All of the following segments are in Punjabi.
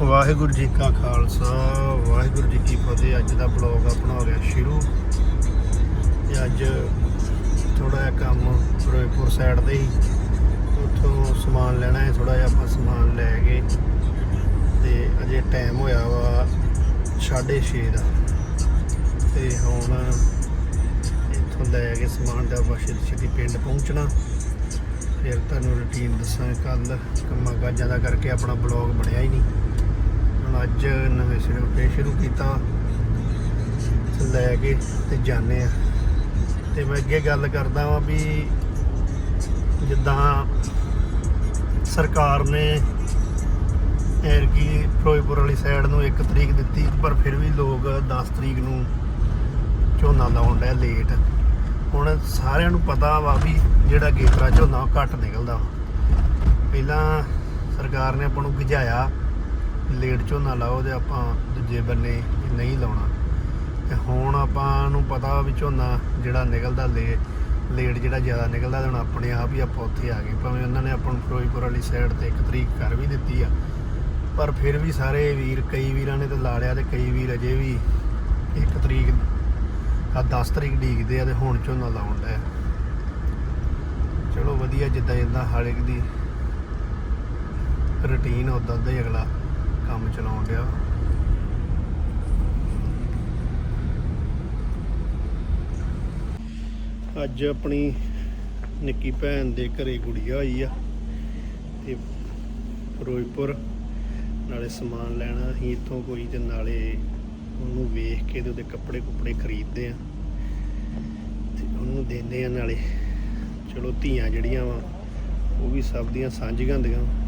ਵਾਹਿਗੁਰੂ ਜੀ ਕਾ ਖਾਲਸਾ। ਵਾਹਿਗੁਰੂ ਜੀ ਕੀ ਫਤਿਹ। ਅੱਜ ਦਾ ਬਲੌਗ ਆਪਣਾ ਹੋ ਗਿਆ ਸ਼ੁਰੂ। ਤੇ ਅੱਜ ਥੋੜਾ ਜਿਹਾ ਕੰਮ ਫਿਰੋਜ਼ਪੁਰ ਸਾਈਡ ਦੇ ਹੀ। ਉੱਥੋਂ ਸਮਾਨ ਲੈਣਾ ਹੈ ਥੋੜਾ ਜਿਹਾ ਆਪਾਂ ਸਮਾਨ ਲੈ ਕੇ। ਤੇ ਅਜੇ ਟਾਈਮ ਹੋਇਆ ਵਾ 6:30 ਦਾ। ਤੇ ਹੁਣ ਇੱਥੋਂ ਲੈ ਕੇ ਸਮਾਨ ਦਾ ਆਪਾਂ ਛੇਤੀ ਛੇਤੀ ਪਿੰਡ ਪਹੁੰਚਣਾ। ਫਿਰ ਤੁਹਾਨੂੰ ਰੁਟੀਨ ਦੱਸਾਂ ਕੱਲ ਕੰਮਾਂ ਕਾਜਾਂ ਦਾ ਕਰਕੇ ਆਪਣਾ ਬਲੌਗ ਬਣਿਆ ਹੀ ਨਹੀਂ। ਹੁਣ ਅੱਜ ਨਵੇਂ ਸਿਰੇ ਉੱਤੇ ਸ਼ੁਰੂ ਕੀਤਾ। ਲੈ ਕੇ ਤੇ ਜਾਣੇ ਆ। ਤੇ ਮੈਂ ਅੱਗੇ ਗੱਲ ਕਰਦਾ ਵਾਂ ਵੀ ਜਿੱਦਾਂ ਸਰਕਾਰ ਨੇ ਐਰ ਕੀ ਫਿਰੋਜ਼ਪੁਰ ਵਾਲੀ ਸਾਈਡ ਨੂੰ 1 ਤਰੀਕ ਦਿੱਤੀ, ਪਰ ਫਿਰ ਵੀ ਲੋਕ 10 ਤਰੀਕ ਨੂੰ ਝੋਨਾ ਲਾਉਣ ਡਿਆ ਲੇਟ ਹੁਣ ਸਾਰਿਆਂ ਨੂੰ ਪਤਾ ਵਾ ਵੀ ਜਿਹੜਾ ਗੇਤਰਾ ਝੋਨਾ ਉਹ ਘੱਟ ਨਿਕਲਦਾ ਵਾ। ਪਹਿਲਾਂ ਸਰਕਾਰ ਨੇ ਆਪਾਂ ਨੂੰ ਗਿਝਾਇਆ ਲੇਟ ਝੋਨਾ ਲਾਓ ਤੇ ਆਪਾਂ ਦੂਜੇ ਬੰਨੇ ਨਹੀਂ ਲਾਉਣਾ। ਤੇ ਹੁਣ ਆਪਾਂ ਨੂੰ ਪਤਾ ਵੀ ਝੋਨਾ ਜਿਹੜਾ ਨਿਕਲਦਾ ਲੇ ਲੇਟ ਜਿਹੜਾ ਜ਼ਿਆਦਾ ਨਿਕਲਦਾ ਹੁਣ ਆਪਣੇ ਆਪ ਹੀ ਆਪਾਂ ਉੱਥੇ ਆ ਗਏ। ਭਾਵੇਂ ਉਹਨਾਂ ਨੇ ਆਪਾਂ ਨੂੰ ਫਿਰੋਜ਼ਪੁਰ ਵਾਲੀ ਸਾਈਡ ਤੇ ਇੱਕ ਤਰੀਕ ਕਰ ਵੀ ਦਿੱਤੀ ਆ, ਪਰ ਫਿਰ ਵੀ ਸਾਰੇ ਵੀਰ, ਕਈ ਵੀਰਾਂ ਨੇ ਤਾਂ ਲਾ ਲਿਆ ਤੇ ਕਈ ਵੀਰ ਅਜੇ ਵੀ ਇੱਕ ਤਰੀਕ ਆ 10 ਤਰੀਕ ਡੀਕਦੇ ਆ ਤੇ ਹੁਣ ਝੋਨਾ ਲਾਉਣ ਦਾ ਚਲੋ ਵਧੀਆ ਜਿੱਦਾਂ ਜਿੱਦਾਂ ਹਰ ਇੱਕ ਦੀ ਰੁਟੀਨ ਉਦਾਂ ਦਾ ਹੀ ਅਗਲਾ। ਕੰਮ ਚਲਾਉਣ ਡਿਆ। ਅੱਜ ਆਪਣੀ ਨਿੱਕੀ ਭੈਣ ਦੇ ਘਰੇ ਗੁੜੀਆ ਹੋਈ ਆ ਤੇ ਫਿਰੋਜ਼ਪੁਰ। ਨਾਲੇ ਸਮਾਨ ਲੈਣਾ, ਅਸੀਂ ਇੱਥੋਂ ਕੋਈ ਤੇ ਨਾਲੇ ਉਹਨੂੰ ਵੇਖ ਕੇ ਤੇ ਉਹਦੇ ਕੱਪੜੇ ਕੁਪੜੇ ਖਰੀਦਦੇ ਆ। ਤੇ ਉਹਨੂੰ ਦਿੰਦੇ ਆ ਨਾਲੇ। ਚਲੋ ਧੀਆਂ ਜਿਹੜੀਆਂ ਵਾ, ਉਹ ਵੀ ਸਭ ਦੀਆਂ ਸਾਂਝੀਆਂ ਹੁੰਦੀਆਂ।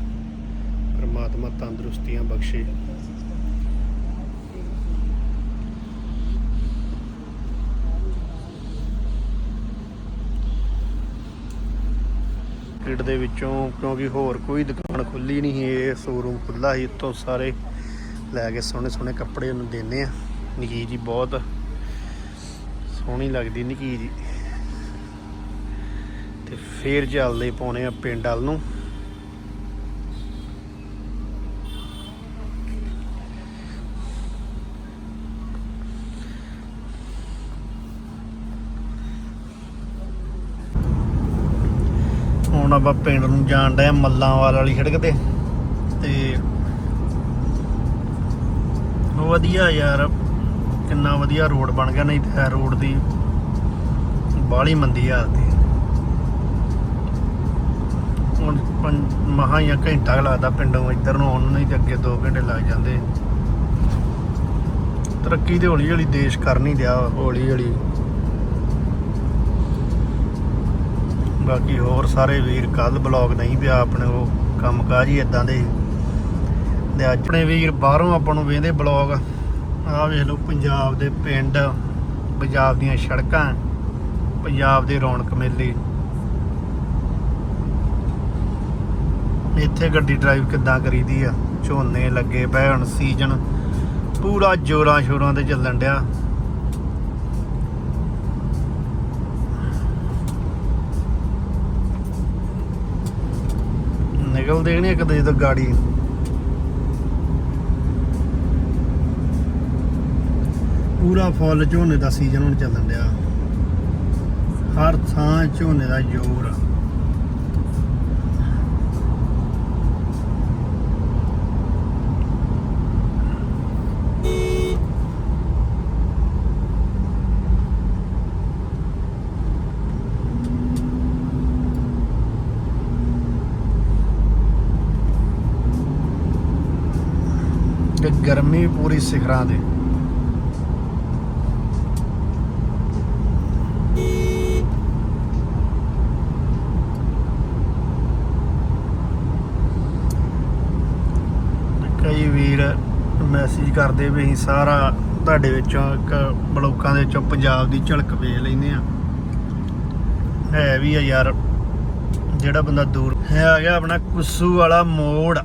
ਪਰਮਾਤਮਾ ਤੰਦਰੁਸਤੀਆਂ ਬਖਸ਼ੇ। ਮਾਰਕੀਟ ਦੇ ਵਿੱਚੋਂ ਕਿਉਂਕਿ ਹੋਰ ਕੋਈ ਦੁਕਾਨ ਖੁੱਲੀ ਨਹੀਂ ਸੀ, ਇਹ ਸ਼ੋਰੂਮ ਖੁੱਲਾ ਸੀ ਇੱਥੋਂ ਸਾਰੇ ਲੈ ਕੇ ਸੋਹਣੇ ਸੋਹਣੇ ਕੱਪੜੇ ਉਹਨੂੰ ਦਿੰਦੇ ਆ। ਨਿੱਕੀ ਜੀ ਬਹੁਤ ਸੋਹਣੀ ਲੱਗਦੀ ਨਕੀ ਜੀ ਤੇ ਫੇਰ ਚੱਲਦੇ ਪਾਉਣੇ ਆ ਪਿੰਡ ਵਾਲ ਨੂੰ ਹੁਣ ਆਪਾਂ ਪਿੰਡ ਨੂੰ ਜਾਣ ਡਏ ਮੱਲਾਂਵਾਲ ਵਾਲੀ ਸੜਕ ਤੇ। ਤੇ ਵਧੀਆ ਯਾਰ, ਕਿੰਨਾ ਵਧੀਆ ਰੋਡ ਬਣ ਗਿਆ, ਨਹੀਂ ਤੇ ਰੋਡ ਦੀ ਬਾਹਲੀ ਮੰਦੀ ਹਾਲਤ ਹੈ ਹੁਣ ਪੰ- ਮਹਾਂ ਹੀ ਘੰਟਾ ਕੁ ਲੱਗਦਾ ਪਿੰਡੋਂ ਇੱਧਰ ਨੂੰ ਆਉਣ ਨੂੰ, ਨਹੀਂ ਤੇ ਅੱਗੇ 2 ਘੰਟੇ ਲੱਗ ਜਾਂਦੇ। ਤਰੱਕੀ ਤੇ ਹੌਲੀ ਹੌਲੀ ਦੇਸ਼ ਕਰ ਨਹੀਂ ਰਿਹਾ ਹੌਲੀ ਹੌਲੀ ਬਾਕੀ ਹੋਰ ਸਾਰੇ ਵੀਰ ਕੱਲ ਬਲੌਗ ਨਹੀਂ ਪਿਆ ਆਪਣੇ ਉਹ ਕੰਮਕਾਜ ਹੀ ਇਦਾਂ ਦੇ ਤੇ ਅੱਜ ਆਪਣੇ ਵੀਰ ਬਾਹਰੋਂ ਆਪਾਂ ਨੂੰ ਵੇਂਦੇ ਬਲੌਗ। ਆਹ ਵੇਖ ਲਓ ਪੰਜਾਬ ਦੇ ਪਿੰਡ, ਪੰਜਾਬ ਦੀਆਂ ਸੜਕਾਂ, ਪੰਜਾਬ ਦੇ ਰੌਣਕ ਮੇਲੇ। ਇੱਥੇ ਗੱਡੀ ਡਰਾਈਵ ਕਿੱਦਾਂ ਕਰੀਦੀ ਆ? ਝੋਨੇ ਲੱਗੇ ਪਏ ਹੁਣ ਸੀਜ਼ਨ ਪੂਰਾ ਜੋਰਾਂ ਸ਼ੋਰਾਂ ਤੇ ਚੱਲਣ ਡਿਆ। ਨਿਕਲਦੇ ਨਹੀਂ ਕਦੇ ਜਦੋਂ ਗਾੜੀ। ਪੂਰਾ ਫੁੱਲ ਝੋਨੇ ਦਾ ਸੀਜ਼ਨ ਹੁਣ ਚੱਲਣ ਡਿਆ। ਹਰ ਥਾਂ ਝੋਨੇ ਦਾ ਜ਼ੋਰ। ਆ ਤੇ ਗਰਮੀ ਪੂਰੀ ਸਿਖਰਾਂ ਦੇ। ਕਈ ਵੀਰ ਮੈਸੇਜ ਕਰਦੇ ਵੀ ਅਸੀਂ ਸਾਰਾ ਤੁਹਾਡੇ ਵਿੱਚੋਂ ਇੱਕ ਬਲੋਕਾਂ ਦੇ ਵਿੱਚੋਂ ਪੰਜਾਬ ਦੀ ਝਲਕ ਵੇਖ ਲੈਨੇ ਆ ਹੈ ਵੀ ਆ ਯਾਰ, ਜਿਹੜਾ ਬੰਦਾ ਦੂਰ ਹੈ ਆ ਗਿਆ ਆਪਣਾ ਕੁੱਸੂ ਵਾਲਾ ਮੋੜ।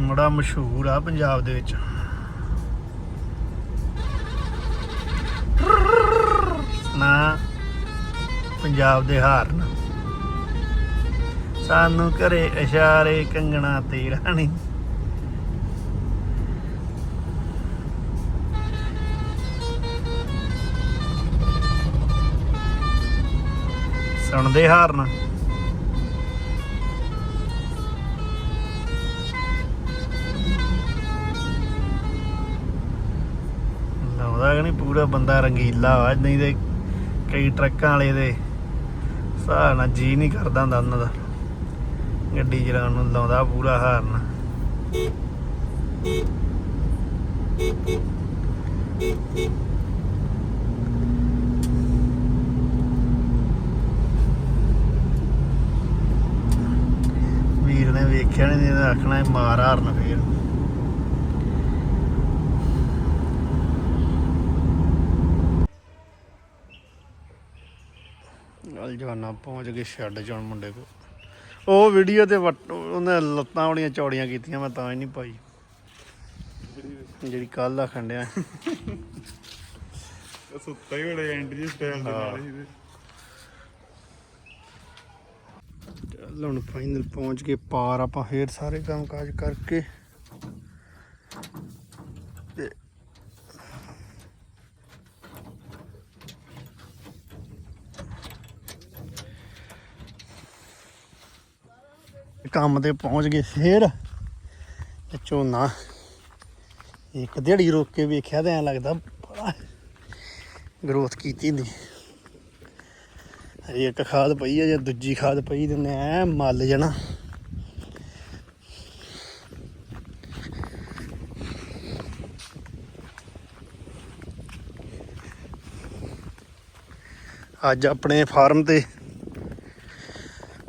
ਬੜਾ ਮਸ਼ਹੂਰ ਆ ਪੰਜਾਬ ਦੇ ਵਿੱਚ। ਪੰਜਾਬ ਦੇ ਹਾਰਨ। ਸਾਨੂੰ ਕਰੇ ਇਸ਼ਾਰੇ ਕੰਗਣਾ ਤੇ ਰਾਣੀ। ਸੁਣਦੇ ਹਾਰਨ? ਲਾਉਂਦਾ ਕਿ ਪੂਰਾ ਬੰਦਾ ਰੰਗੀਲਾ ਵਾ, ਨਹੀਂ ਤੇ ਕਈ ਟਰੱਕਾਂ ਵਾਲੇ ਦੇ ਹਿਸਾਬ ਜੀ ਨਹੀਂ ਕਰਦਾ ਹੁੰਦਾ ਉਹਨਾਂ ਦਾ। ਗੱਡੀ ਚਲਾਉਣ ਨੂੰ ਲਾਉਂਦਾ ਪੂਰਾ ਹਾਰਨ। ਵੀਰ ਨੇ ਵੇਖਿਆ ਨਹੀਂ ਇਹਨੇ ਆਖਣਾ ਮਾਰ ਹਾਰਨ ਫੇਰ ਗੱਲ ਜਵਾਨਾ ਪਹੁੰਚ ਗਏ ਛੱਡ ਜਾਣ ਮੁੰਡੇ ਕੋ ਉਹ ਵੀਡੀਓ ਤੇ ਉਹਨੇ ਲੱਤਾਂ ਬੜੀਆਂ ਚੌੜੀਆਂ ਕੀਤੀਆਂ ਮੈਂ ਤਾਂ ਹੀ ਨਹੀਂ ਪਾਈ। ਜਿਹੜੀ ਕੱਲ ਆ ਖੰਡਿਆ ਸੁੱਤਾ ਹੀ ਬੜੇ ਐਂਟਰੀ ਸਟਾਈਲ ਦੇ ਨਾਲ ਹੀ ਚੱਲ ਹੁਣ ਫਾਈਨਲ ਪਹੁੰਚ ਕੇ ਪਾਰ ਆਪਾਂ ਫੇਰ ਸਾਰੇ ਕੰਮ ਕਾਜ ਕਰਕੇ। ਕੰਮ ਤੇ ਪਹੁੰਚ ਗਏ ਫੇਰ। ਤੇ ਝੋਨਾ ਇੱਕ ਦਿਹਾੜੀ ਰੋਕ ਕੇ ਵੇਖਿਆ ਤਾਂ ਐ ਲੱਗਦਾ ਬੜਾ ਗਰੋਥ ਕੀਤੀ ਨਹੀਂ ਹਜੇ ਇੱਕ ਖਾਦ ਪਈ ਹੈ ਜਾਂ ਦੂਜੀ ਖਾਦ ਪਈ ਤੇ ਐ ਮੱਲ ਜਾਣਾ। ਅੱਜ ਆਪਣੇ ਫਾਰਮ ਤੇ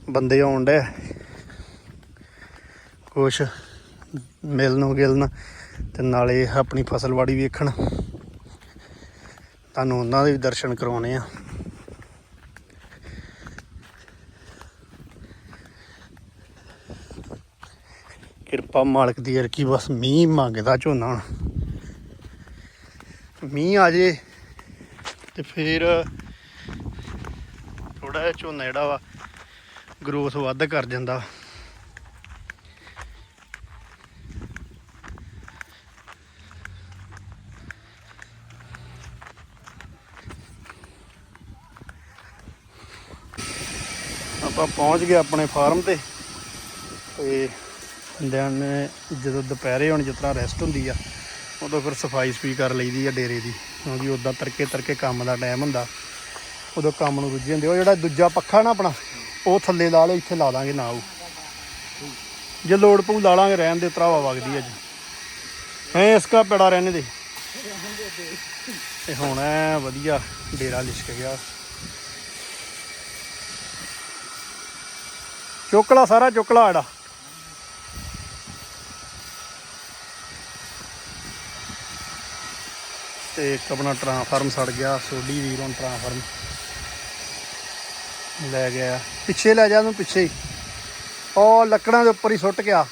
ਬੰਦੇ ਆਉਣ ਡੇ ਕੁਛ ਮਿਲਣ ਗਿਲਣ ਤੇ ਨਾਲੇ ਆਪਣੀ ਫਸਲਵਾੜੀ ਵੇਖਣ। ਤੁਹਾਨੂੰ ਉਹਨਾਂ ਦੇ ਵੀ ਦਰਸ਼ਨ ਕਰਾਉਣੇ ਆ। ਕਿਰਪਾ ਮਾਲਕ ਦੀ ਅਰਕੀ, ਬਸ ਮੀਂਹ ਮੰਗਦਾ ਝੋਨਾ ਹੁਣ। ਮੀਂਹ ਆ ਜੇ ਤੇ ਫਿਰ ਥੋੜਾ ਜਿਹਾ ਝੋਨਾ ਜਿਹੜਾ ਵਾ ਗਰੋਥ ਵੱਧ ਕਰ ਜਾਂਦਾ। ਆਪਾਂ ਪਹੁੰਚ ਗਏ ਆਪਣੇ ਫਾਰਮ ਤੇ। ਤੇ ਦਿਨ ਜਦੋਂ ਦੁਪਹਿਰੇ ਹੁਣ ਜਿਸ ਤਰ੍ਹਾਂ ਰੈਸਟ ਹੁੰਦੀ ਆ, ਉਦੋਂ ਫਿਰ ਸਫ਼ਾਈ ਸਫ਼ਾਈ ਕਰ ਲਈਦੀ ਆ ਡੇਰੇ ਦੀ, ਕਿਉਂਕਿ ਉਦਾਂ ਤਰਕੇ ਤਰਕੇ ਕੰਮ ਦਾ ਟਾਈਮ ਹੁੰਦਾ। ਉਦੋਂ ਕੰਮ ਨੂੰ ਰੁੱਝੇ ਹੁੰਦੇ ਉਹ ਜਿਹੜਾ ਦੂਜਾ ਪੱਖਾ ਨਾ ਆਪਣਾ, ਉਹ ਥੱਲੇ ਲਾ ਲਿਓ, ਇੱਥੇ ਲਾ ਦਾਂਗੇ ਨਾ ਉਹ। ਜੇ ਲੋੜ ਪਊ ਲਾ ਲਾਂਗੇ, ਰਹਿਣ ਦੇ ਤਰਾਵਾ ਵਗਦੀ ਅੱਜ ਐ ਇਸਕਾ ਪੜਾ ਰਹਿਣੇ ਦੇ। ਤੇ ਹੁਣ ਐ ਵਧੀਆ ਡੇਰਾ ਲਿਸ਼ਕ ਗਿਆ। ਚੋਕਲਾ ਸਾਰਾ ਚੋਕਲਾ ਆੜਾ। ਤੇ ਇੱਕ ਆਪਣਾ ਟ੍ਰਾਂਸਫਾਰਮ ਸੜ ਗਿਆ ਸੋਡੀ ਵੀਰ ਹੁਣ ਟ੍ਰਾਂਸਫਾਰਮ ਲੈ ਗਿਆ। ਪਿੱਛੇ ਲੈ ਜਾ ਉਹਨੂੰ ਪਿੱਛੇ ਹੀ। ਉਹ ਲੱਕੜਾਂ ਦੇ ਉੱਪਰ ਹੀ ਸੁੱਟ ਗਿਆ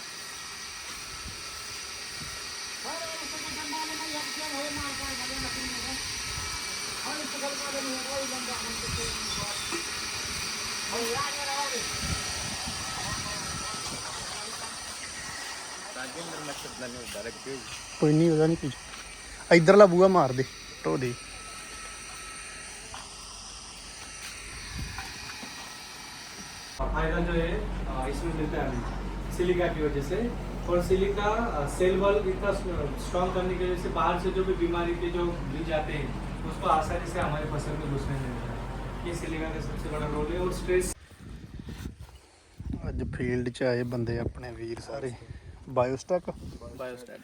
ਇਧਰਲਾ ਬੂਆ ਮਾਰ ਦੇ ਢੋ ਦੇ फायदा जो है अ, इसमें मिलता है सिलिका की वजह से और सिलिका अ, सेल वॉल इतना स्ट्रॉन्ग करने की वजह से बाहर से जो भी बीमारी के जो बीज आते हैं उसको आसानी से हमारे फसल में घुसने नहीं देता है ये सिलिका का सबसे बड़ा रोल है और स्ट्रेस ਅੱਜ ਫੀਲਡ 'ਚ ਆਏ ਬੰਦੇ ਆਪਣੇ ਵੀਰ ਸਾਰੇ ਬਾਇਓਸਟੈਕ ਬਾਇਓਸਟੈਟ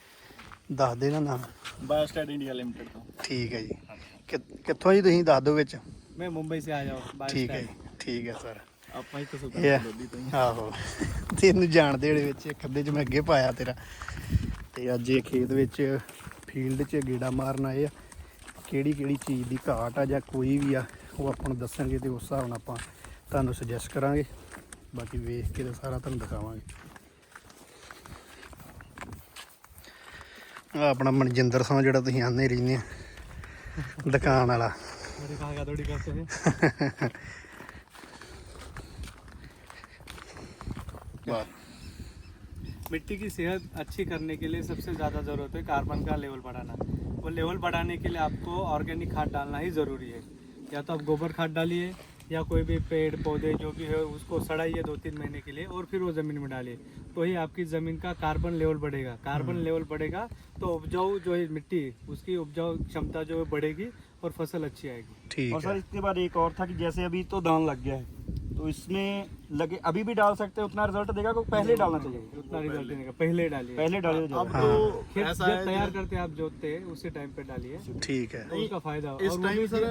ਦੱਸ ਦੇ ਨਾ ਨਾਮ ਬਾਇਓਸਟੈਟ ਇੰਡੀਆ ਲਿਮਟਿਡ ਤੋਂ ਠੀਕ ਹੈ ਜੀ ਕਿ- ਕਿੱਥੋਂ ਜੀ ਤੁਸੀਂ ਦੱਸ ਦਿਓ ਵਿੱਚ मैं मुंबई से आ जाऊँ ਠੀਕ ਹੈ ਜੀ ਠੀਕ ਹੈ ਸਰ ਆਪਾਂ ਹੀ ਤਾਂ ਇਹ ਸੁਲਤਾਨ ਲੋਧੀ ਤੋਂ ਹੀ ਆਹੋ ਤੈਨੂੰ ਜਾਣਦੇ ਹੋਣੇ ਵਿੱਚ ਇੱਕ ਅੱਧੇ 'ਚ ਮੈਂ ਅੱਗੇ ਪਾਇਆ ਤੇਰਾ ਤੇ ਅੱਜ ਇਹ ਖੇਤ ਵਿੱਚ ਫੀਲਡ 'ਚ ਗੇੜਾ ਮਾਰਨ ਆਏ ਆ ਕਿਹੜੀ ਕਿਹੜੀ ਚੀਜ਼ ਦੀ ਘਾਟ ਆ ਜਾਂ ਕੋਈ ਵੀ ਆ ਉਹ ਆਪਾਂ ਨੂੰ ਦੱਸਣਗੇ ਤੇ ਉਸ ਹਿਸਾਬ ਨਾਲ ਆਪਾਂ ਤੁਹਾਨੂੰ ਸੁਜੈਸਟ ਕਰਾਂਗੇ ਬਾਕੀ ਵੇਖ ਕੇ ਤੇ ਸਾਰਾ ਤੁਹਾਨੂੰ ਦਿਖਾਵਾਂਗੇ ਆ ਆਪਣਾ ਮਨਜਿੰਦਰ ਸਿੰਘ ਜਿਹੜਾ ਤੁਸੀਂ ਆਨੇ ਰਹਿੰਦੇ ਆ ਦੁਕਾਨ ਵਾਲਾ मेरे कहा थोड़ी करते हैं मिट्टी की सेहत अच्छी करने के लिए सबसे ज़्यादा ज़रूरत है कार्बन का लेवल बढ़ाना वो लेवल बढ़ाने के लिए आपको ऑर्गेनिक खाद डालना ही ज़रूरी है या तो आप गोबर खाद डालिए या कोई भी पेड़ पौधे जो भी है उसको सड़ाइए दो तीन महीने के लिए और फिर वो ज़मीन में डालिए। तो ही आपकी ज़मीन का कार्बन लेवल बढ़ेगा। कार्बन हम्म। लेवल बढ़ेगा तो उपजाऊ जो है मिट्टी उसकी उपजाऊ क्षमता जो है बढ़ेगी और फ़सल अच्छी आएगी। ठीक और सर इसके बाद एक और था कि जैसे अभी तो धान लग गया है तो इसमें लगे अभी भी डाल सकते हैं उतना रिज़ल्ट देगा को पहले डालना चाहिए? उतना रिज़ल्ट देगा पहले डालिए। पहले डालिए तो अब तो हाँ। खेत तैयार करते हैं आप जोतते हैं उसी टाइम पे डालिए। ठीक है। तो उसका फ़ायदा इस टाइम सर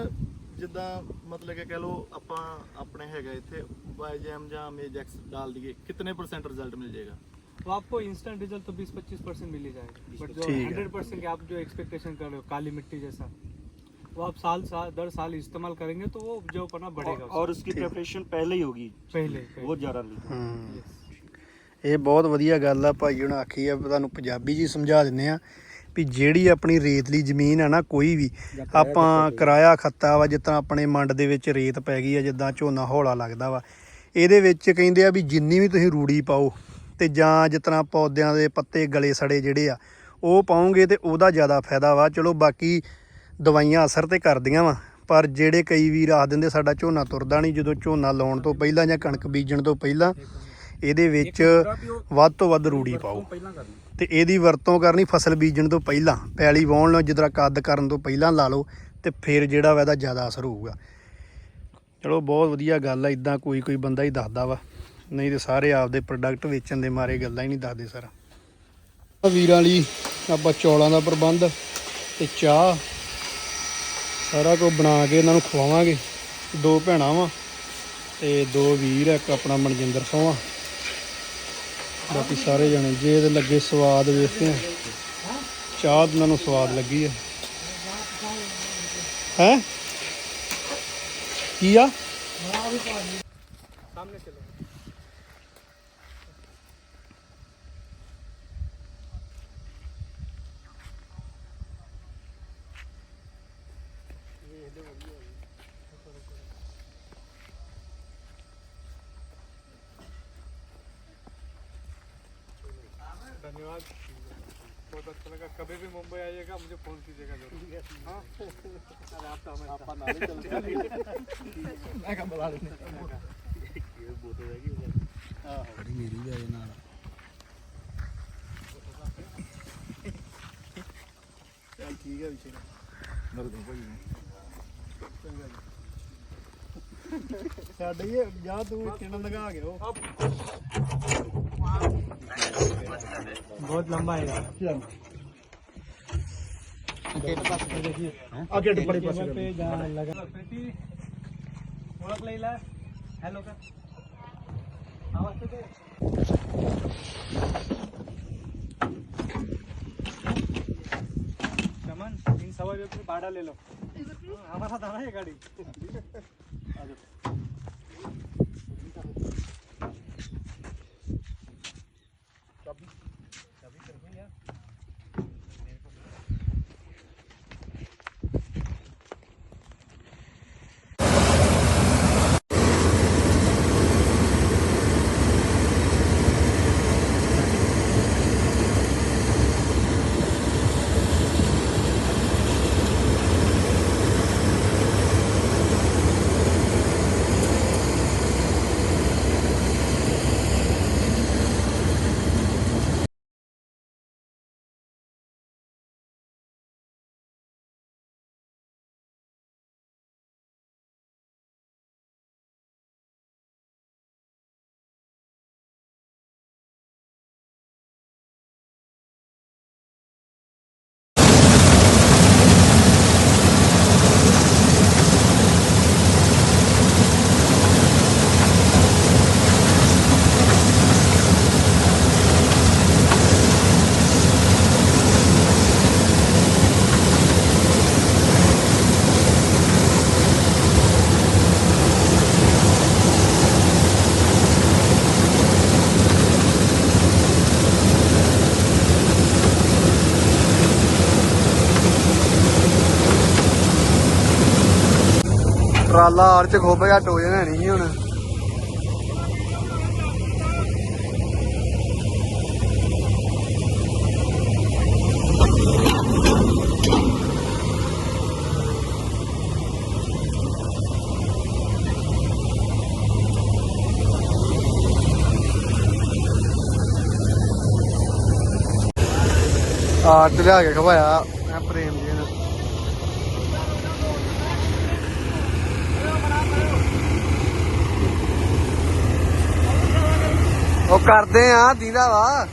ਜਿੱਦਾਂ ਮਤਲਬ ਕਿ ਕਹ ਲੋ ਆਪਾਂ ਆਪਣੇ ਹੈਗਾ ਇੱਥੇ ਬਾਇਜੈਮ ਜਾਂ ਮੇਜੈਕਸ डाल दिए कितने परसेंट रिजल्ट मिल जाएगा तो आपको इंस्टेंट रिजल्ट तो 20-25 परसेंट मिल ही जाएगा बट जो ठीक है। हंड्रेड परसेंट आप जो एक्सपेक्टेशन कर रहे हो काली मिट्टी जैसा वो आप साल साल दर साल इस्तेमाल करेंगे तो वो उपजाऊपना बढ़ेगा और उसकी प्रिपरेशन पहले ही होगी उससे। पहले, पहले बहुत ज्यादा नहीं ਹੂੰ Yes. ਇਹ ਬਹੁਤ ਵਧੀਆ ਗੱਲ ਆ ਭਾਈ ਹੁਣ ਆਖੀ ਆ ਤੁਹਾਨੂੰ ਪੰਜਾਬੀ ਜੀ ਸਮਝਾ ਦਿੰਨੇ ਆ ਵੀ ਜਿਹੜੀ ਆਪਣੀ ਰੇਤਲੀ ਜ਼ਮੀਨ ਆ ਨਾ ਕੋਈ ਵੀ ਆਪਾਂ ਕਿਰਾਇਆ ਖੱਤਾ ਵਾ ਜਿੱਦਾਂ ਆਪਣੇ ਮੰਡ ਦੇ ਵਿੱਚ ਰੇਤ ਪੈ ਗਈ ਆ ਜਿੱਦਾਂ ਝੋਨਾ ਹੌਲਾ ਲੱਗਦਾ ਵਾ ਇਹਦੇ ਵਿੱਚ ਕਹਿੰਦੇ ਆ ਵੀ ਜਿੰਨੀ ਵੀ ਤੁਸੀਂ ਰੂੜੀ ਪਾਓ ਤੇ ਜਾਂ ਜਿਤਨਾ ਪੌਦਿਆਂ ਦੇ ਪੱਤੇ ਗਲੇ ਸੜੇ ਜਿਹੜੇ ਆ ਉਹ ਪਾਉਂਗੇ ਤੇ ਉਹਦਾ ਜ਼ਿਆਦਾ ਫਾਇਦਾ ਵਾ। ਚਲੋ ਬਾਕੀ ਦਵਾਈਆਂ ਅਸਰ ਤੇ ਕਰਦੀਆਂ ਵਾ ਪਰ ਜਿਹੜੇ ਕਈ ਵੀਰ ਆਖ ਦਿੰਦੇ ਸਾਡਾ ਝੋਨਾ ਤੁਰਦਾ ਨਹੀਂ ਜਦੋਂ ਝੋਨਾ ਲਾਉਣ ਤੋਂ ਪਹਿਲਾਂ ਜਾਂ ਕਣਕ ਬੀਜਣ ਤੋਂ ਪਹਿਲਾਂ ਇਹਦੇ ਵਿੱਚ ਵੱਧ ਤੋਂ ਵੱਧ ਰੂੜੀ ਪਾਓ। ਤੇ ਇਹਦੀ ਵਰਤੋਂ ਕਰਨੀ ਫਸਲ ਬੀਜਣ ਤੋਂ ਪਹਿਲਾਂ। ਪੈਲੀ ਵਾਉਣ ਨਾਲ ਜਿੱਦਾਂ ਕੱਦ ਕਰਨ ਤੋਂ ਪਹਿਲਾਂ ਲਾ ਲਓ ਤੇ ਫਿਰ ਜਿਹੜਾ ਵਾ ਇਹਦਾ ਜ਼ਿਆਦਾ ਅਸਰ ਹੋਊਗਾ। ਚਲੋ ਬਹੁਤ ਵਧੀਆ ਗੱਲ ਆ ਇਦਾਂ ਕੋਈ ਕੋਈ ਬੰਦਾ ਹੀ ਦੱਸਦਾ ਵਾ। ਨਹੀਂ ਤੇ ਸਾਰੇ ਆਪਦੇ ਪ੍ਰੋਡਕਟ ਵੇਚਣ ਦੇ ਮਾਰੇ ਗੱਲਾਂ ਹੀ ਨਹੀਂ ਦੱਸਦੇ ਸਰ। ਵੀਰਾਂ ਲਈ ਆਪਾਂ ਚੌਲਾਂ ਦਾ ਪ੍ਰਬੰਧ ਤੇ ਚਾਹ। ਸਾਰਾ ਕੁਝ ਬਣਾ ਕੇ ਇਹਨਾਂ ਨੂੰ ਖਵਾਵਾਂਗੇ। ਦੋ ਭੈਣਾਂ ਵਾ ਤੇ ਦੋ ਵੀਰ ਆ, ਇੱਕ ਆਪਣਾ ਮਨਜਿੰਦਰ ਸਿੰਘ ਆ ਬਾਕੀ ਸਾਰੇ ਜਣੇ, ਜੇ ਇਹਦੇ ਲੱਗੇ ਸਵਾਦ ਵੇਖਦੇ ਆ। ਚਾਹ ਇਹਨਾਂ ਨੂੰ ਸਵਾਦ ਲੱਗੀ ਹੈ ਹੈ? ਕੀ ਆ? ਸਾਹਮਣੇ ਚਲੋ धन्यवाद बहुत अच्छा लगा कभी भी मुंबई आइएगा मुझे फोन कीजिएगा जरूर हाँ अरे आप तो हमें ਚੱਲ ਠੀਕ ਹੈ ਵਿਸ਼ੇ ਮਰਦੇ ਭਾਈ ਸਾਡੇ ਇਹ ਜਾਂ ਤੂੰ ਕਿੰਨਾ ਲਗਾ ਗਿਆ बहुत लंबा है आगे पे लगा। ओळख का आवाज़ तो चमन तीन सवारी बाडा लेलो हमारा दादा है गाड़ी. ਟਰਾਲਾ ਆੜ ਚ ਖੋਬਾ ਜਾਂ ਟੋ ਜਾਣਾ ਨਹੀਂ ਹੁਣ। ਆੜ ਤੇ ਲਿਆ ਕੇ ਖਵਾਇਆ। ਉਹ ਕਰਦੇ ਆ ਦੀਦਾ ਵਾ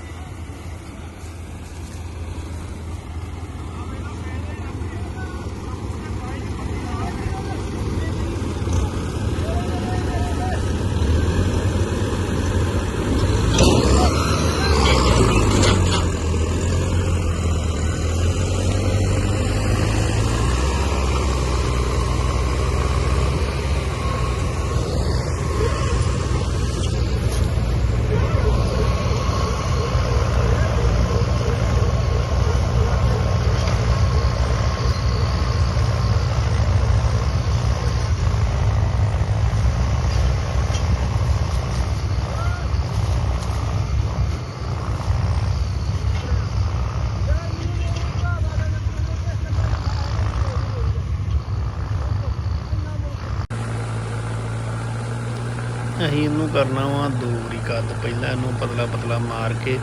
ਅਸੀਂ ਇਹਨੂੰ ਕਰਨਾ ਵਾ, ਦੋ ਵਾਰੀ ਕੱਦ ਪਹਿਲਾਂ ਇਹਨੂੰ ਪਤਲਾ ਪਤਲਾ ਮਾਰ ਕੇ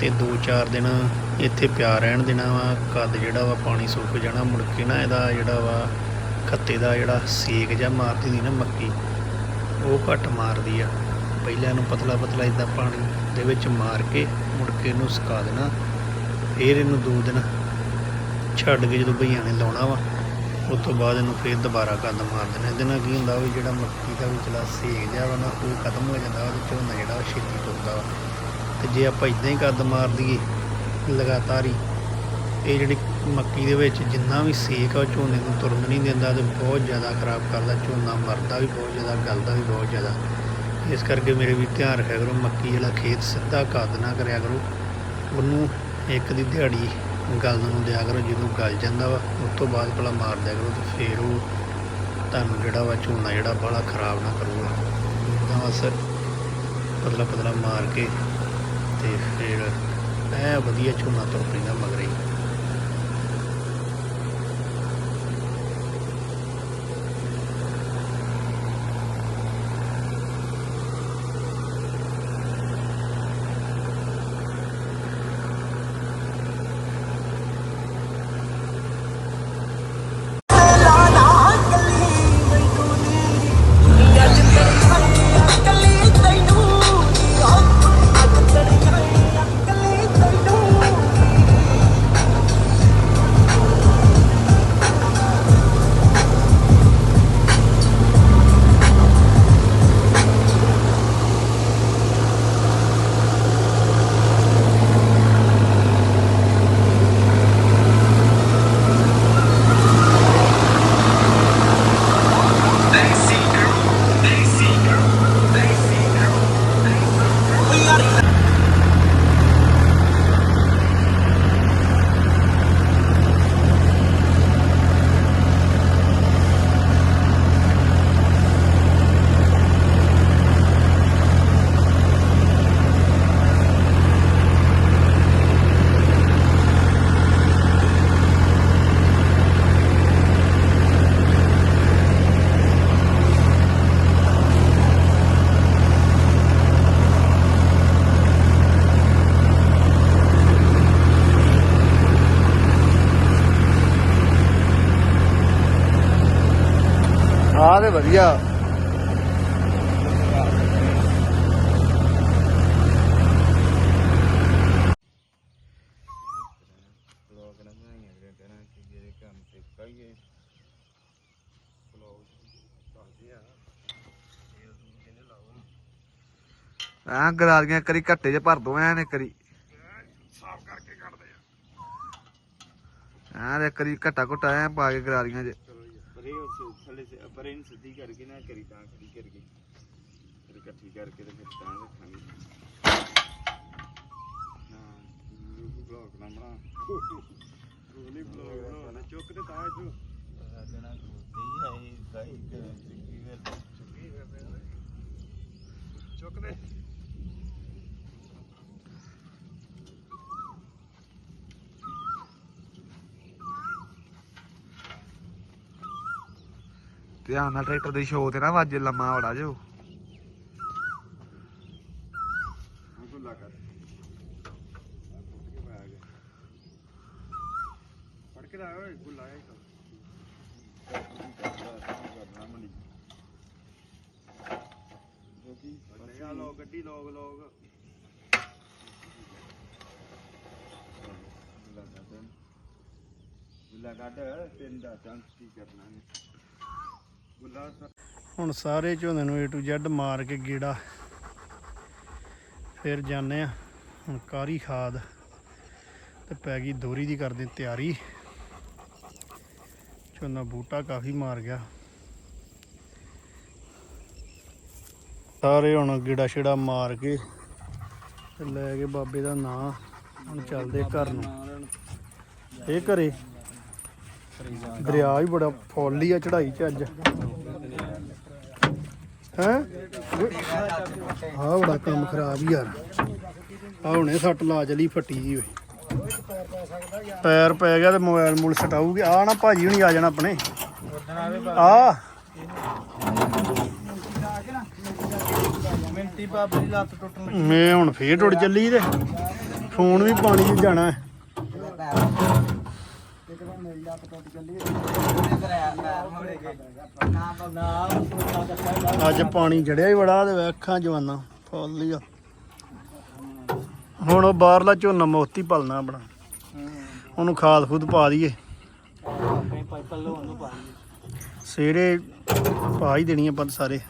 ਤੇ 2-4 ਦਿਨ ਇੱਥੇ ਪਿਆ ਰਹਿਣ ਦੇਣਾ ਵਾ। ਕੱਦ ਜਿਹੜਾ ਵਾ ਪਾਣੀ ਸੁੱਕ ਜਾਣਾ, ਮੁੜ ਕੇ ਨਾ ਇਹਦਾ ਜਿਹੜਾ ਵਾ ਖੱਤੇ ਦਾ ਜਿਹੜਾ ਸੇਕ ਜਾਂ ਮਾਰਦੀ ਦੀ ਨਾ ਮੱਕੀ, ਉਹ ਘੱਟ ਮਾਰਦੀ ਆ। ਪਹਿਲਾਂ ਇਹਨੂੰ ਪਤਲਾ ਪਤਲਾ ਇਦਾਂ ਪਾਣੀ ਦੇ ਵਿੱਚ ਮਾਰ ਕੇ ਮੁੜ ਕੇ ਇਹਨੂੰ ਸੁਕਾ ਦੇਣਾ। ਫਿਰ ਇਹਨੂੰ ਦੋ ਦਿਨ ਛੱਡ ਕੇ ਜਦੋਂ ਭਈਆਂ ਨੇ ਲਾਉਣਾ ਵਾ ਉਸ ਤੋਂ ਬਾਅਦ ਇਹਨੂੰ ਫਿਰ ਦੁਬਾਰਾ ਕੱਦ ਮਾਰ ਦੇਣਾ ਇਹਦੇ ਨਾਲ ਕੀ ਹੁੰਦਾ ਵੀ ਜਿਹੜਾ ਮੱਕੀ ਦਾ ਵਿਚਲਾ ਸੇਕ ਜਿਹਾ ਵਾ ਨਾ, ਉਹ ਖਤਮ ਹੋ ਜਾਂਦਾ ਉਹਦੇ ਝੋਨਾ ਜਿਹੜਾ ਉਹ ਛੇਤੀ ਤੁਰਦਾ ਵਾ। ਤੇ ਜੇ ਆਪਾਂ ਇਦਾਂ ਹੀ ਕੱਦ ਮਾਰ ਦਈਏ ਲਗਾਤਾਰ ਹੀ, ਇਹ ਜਿਹੜੀ ਮੱਕੀ ਦੇ ਵਿੱਚ ਜਿੰਨਾ ਵੀ ਸੇਕ ਆ, ਉਹ ਝੋਨੇ ਨੂੰ ਤੁਰਨ ਨਹੀਂ ਦਿੰਦਾ ਤੇ ਬਹੁਤ ਜ਼ਿਆਦਾ ਖਰਾਬ ਕਰਦਾ। ਝੋਨਾ ਮਰਦਾ ਵੀ ਬਹੁਤ ਜ਼ਿਆਦਾ, ਗਲਦਾ ਵੀ ਬਹੁਤ ਜ਼ਿਆਦਾ। ਇਸ ਕਰਕੇ ਮੇਰੇ ਵੀ ਧਿਆਨ ਰੱਖਿਆ ਕਰੋ, ਮੱਕੀ ਜਿਹੜਾ ਖੇਤ ਸਿੱਧਾ ਕੱਦ ਨਾ ਕਰਿਆ ਕਰੋ। ਉਹਨੂੰ ਇੱਕ ਦੀ ਦਿਹਾੜੀ ਗਲ ਨੂੰ ਦਿਆ ਕਰੋ ਜਦੋਂ ਗਲ ਜਾਂਦਾ ਵਾ, ਉਸ ਤੋਂ ਬਾਅਦ ਭਲਾ ਮਾਰ ਦਿਆ ਕਰੋ ਤੇ ਫਿਰ ਉਹ ਤੁਹਾਨੂੰ ਜਿਹੜਾ ਵਾ ਝੋਨਾ ਜਿਹੜਾ ਬੜਾ ਖਰਾਬ ਨਾ ਕਰੂਗਾ। ਇਦਾਂ ਬਸ ਪਤਲਾ ਪਤਲਾ ਮਾਰ ਕੇ ਤੇ ਫਿਰ ਐ ਵਧੀਆ ਝੋਨਾ ਤੁਰ ਪੈਂਦਾ ਮਗਰ। ਹੀ ਵਧੀਆ। ਆ ਗਰਾਰੀਆਂ ਕਰੀ ਘੱਟੇ ਚ ਭਰ ਦੋ ਐਨ ਇੱਕ ਕਰੀ ਸਾਫ਼ ਕਰਕੇ ਕੱਢਦੇ ਆ ਆ ਦੇ ਕਰੀ ਘੱਟਾ ਘੁੱਟਾ ਐ ਪਾ ਕੇ ਗਰਾਰੀਆਂ ਚ ਸੇ ਪਰੇ ਨੂੰ ਸਿੱਧੀ ਕਰਕੇ ਨਾ ਕਰੀ ਤਾਂ ਖੜੀ ਕਰਕੇ। ਫਿਰ ਇਕੱਠੀ ਕਰਕੇ ਤੇ ਫਿਰ ਤਾਂ ਰੱਖਾਂਗੇ। ਬਲੌਗ ਨਾ ਬਣਾ। ਬਲੌਗ ਚੁੱਕ ਤੇ ਤਾਂ ਇਧਰ ਜਣਾ ਖੋਤੇ ਹੀ ਹੈ ਗਾਈ ਚੁੱਕੀ ਵੇ ਚੁੱਕੀ ਵੇ ਚੁੱਕ ਧਿਆਨ ਨਾਲ ਟਰੈਕਟਰ ਦੀ ਸ਼ੋ ਤੇ ਨਾ ਵੱਜ, ਲੰਮਾ ਬੜਾ ਜੋ ਲੋ ਗੱਡੀ ਲੋਗ ਲੋਗ ਗੁੱਲਾ ਕੱਢ ਤਿੰਨ ਦਾ ਚਾਂਸ ਕੀ ਕਰਨਾ? ਹੁਣ ਸਾਰੇ ਝੋਨੇ ਨੂੰ A to Z ਮਾਰ ਕੇ ਗੇੜਾ ਫਿਰ ਜਾਂਦੇ ਆ ਹੁਣ ਕਾਰੀ ਖਾਦ ਤੇ ਪੈ ਗਈ ਦੋਰੀ ਦੀ ਕਰਦੇ ਤਿਆਰੀ। ਝੋਨਾ ਬੂਟਾ ਕਾਫੀ ਮਾਰ ਗਿਆ। ਸਾਰੇ ਹੁਣ ਗੇੜਾ ਛੇੜਾ ਮਾਰ ਕੇ ਤੇ ਲੈ ਕੇ ਬਾਬੇ ਦਾ ਨਾਂ। ਹੁਣ ਚੱਲਦੇ ਘਰ ਨੂੰ। ਇਹ ਘਰੇ? ਦਰਿਆ ਵੀ ਬੜਾ ਫੁੱਲ ਹੀ ਆ ਚੜਾਈ ਚ ਅੱਜ। ਹੈ? ਆਹ ਬੜਾ ਕੰਮ ਖਰਾਬ ਯਾਰ। ਆ ਹੁਣੇ ਸੱਟ ਲਾ ਚਲੀ ਫੱਟੀ ਜੀ ਓਏ ਪੈਰ ਪੈ ਗਿਆ ਤੇ ਮੋਬਾਈਲ ਮੁਲ ਸਟਾਊਗੀ ਆ ਨਾ ਭਾਜੀ ਹੁਣੀ ਆ ਜਾਣਾ ਆਪਣੇ। ਆ ਮਿੰਟੀ ਬਾਬੇ ਦੀ ਲੱਤ ਟੁੱਟਣ ਮੈਂ ਹੁਣ ਫੇਰ ਟੁੱਟ ਚੱਲੀ ਤੇ। ਫੋਨ ਵੀ ਪਾਣੀ 'ਚ ਜਾਣਾ ਹੈ। ਅੱਜ ਪਾਣੀ ਜੜਿਆ ਹੀ ਬੜਾ ਤੇ ਅੱਖਾਂ ਜਵਾਨਾ ਫੁੱਲ ਹੀ ਆ। ਹੁਣ ਉਹ ਬਾਹਰਲਾ ਝੋਨਾ ਮੋਤੀ ਪਲਣਾ ਆਪਣਾ। ਉਹਨੂੰ ਖਾਦ ਖੁਦ ਪਾ ਦਈਏ। ਸਵੇਰੇ ਪਾ ਹੀ ਦੇਣੀ ਆਪਾਂ ਸਾਰੇ।